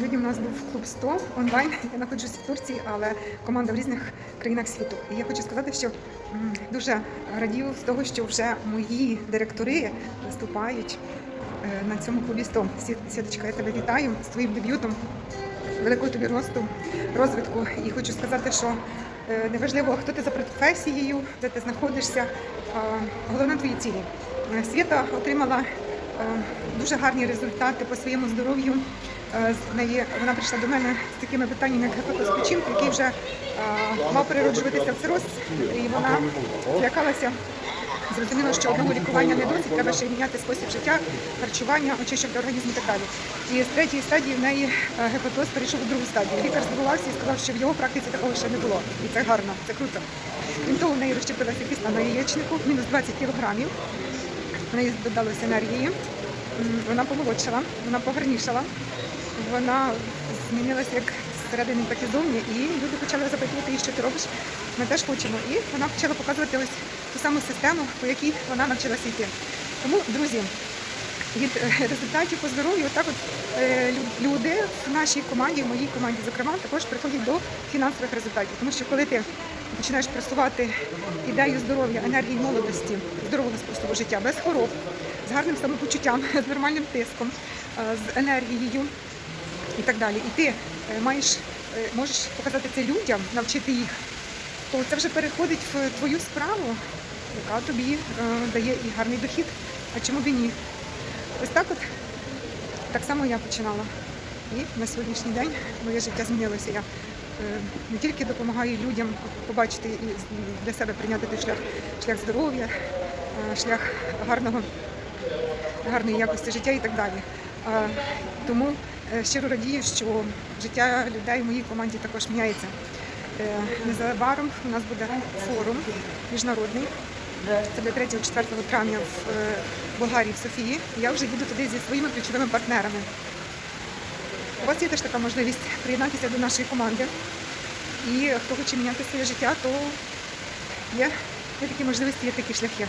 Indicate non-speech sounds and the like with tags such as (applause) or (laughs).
Сьогодні у нас був клуб 100 онлайн. Я знаходжусь в Турції, але команда в різних країнах світу. І я хочу сказати, що дуже радію з того, що вже мої директори виступають е, на цьому клубі 100. Сіточка, я тебе вітаю з твоїм дебютом. Великого тобі росту, розвитку. І хочу сказати, що е, неважливо, хто ти за професією, де ти знаходишся, головне твої цілі. Свята отримала дуже гарні результати по своєму здоров'ю. Е, вона прийшла до мене з такими питаннями, як гепатоз печінки, який вже е, мав перероджуватися в цироз, і вона злякалася. Зрозуміло, що одного лікування не досить, треба ще міняти спосіб життя, харчування, очищувати організм і так далі. І з третьої стадії в неї е, гепатоз перейшов у другу стадію. Лікар здивувався і сказав, що в його практиці такого ще не було. І це гарно, це круто. Крім того, в неї розщепилася кістка на яєчнику, мінус 20 кілограмів. В неї додалося енергії. Вона помолодшала, вона погарнішала, вона змінилася як всередині, так і зовні. І люди почали запитувати що ти робиш. Ми теж хочемо. І вона почала показувати ось ту саму систему, по якій вона навчилася йти. Тому, друзі, від е, результатів по здоров'ю, так от е, люди в нашій команді, в моїй команді, зокрема, також приходять до фінансових результатів. Тому що коли ти починаєш просувати ідею здоров'я, енергії молодості, здорового способу життя, без хвороб, з гарним самопочуттям, (laughs) з нормальним тиском, е, з енергією і так далі. І ти маєш, можеш показати це людям, навчити їх, то це вже переходить в твою справу, яка тобі дає і гарний дохід. А чому б і ні? Ось так от так само я починала. І на сьогоднішній день моє життя змінилося. Я е, не тільки допомагаю людям побачити і для себе прийняти той шлях, шлях здоров'я, е, шлях гарного, гарної якості життя і так далі. Тому е, щиро радію, що життя людей в моїй команді також міняється. Незабаром у нас буде форум міжнародний. Це буде 3-4 травня в е, Болгарії, в Софії. Я вже їду туди зі своїми ключовими партнерами. У вас є теж така можливість приєднатися до нашої команди. І хто хоче міняти своє життя, то є, є такі можливості, є такі шляхи.